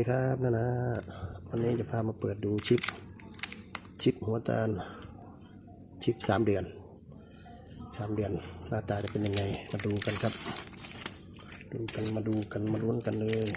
ดีครับนะนะวันนี้จะพามาเปิดดูชิป ชิปหัวตาล ชิปสามเดือนสามเดือน หน้าตาจะเป็นยังไง มาดูกันครับ ดูกันมาดูกันมาลุ้นกันเลย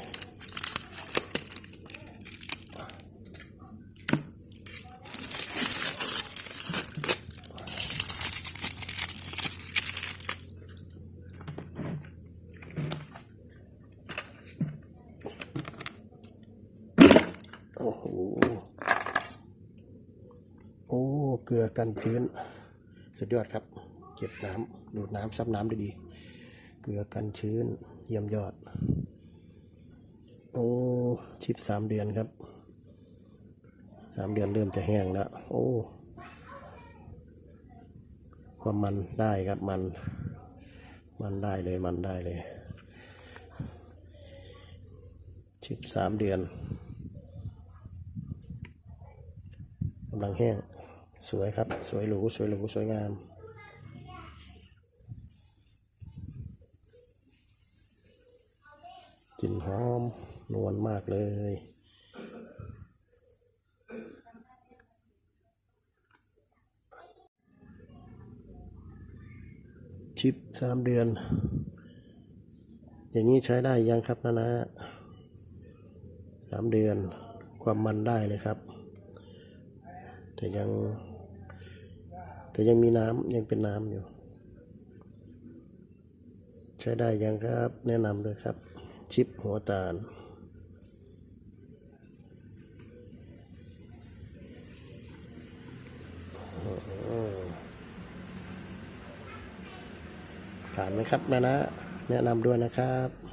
โอ้โห โอ้ เกลือกันชื้น สุดยอดครับ เก็บน้ำดูดน้ำซับน้ำได้ดี เกลือกันชื้น เยี่ยมยอด โอ้ ชิปสามเดือนครับ สามเดือนเริ่มจะแห้งแล้ว โอ้ ความมันได้ครับมัน มันได้เลยมันได้เลย ชิปสามเดือนำลังแห้ง สวยครับ สวยหรู สวยหรู สวยงาม กลิ่นหอม นวลมากเลยชิปสามเดือน อย่างนี้ใช้ได้ยังครับนะนะสามเดือนความมันได้เลยครับ แต่ยัง แต่ยังมีน้ำยังเป็นน้ำอยู่ ใช้ได้ยังครับแนะนำเลยครับ ชิปหัวตาลผ่านไหมครับนะนะ แนะนำด้วยนะครับ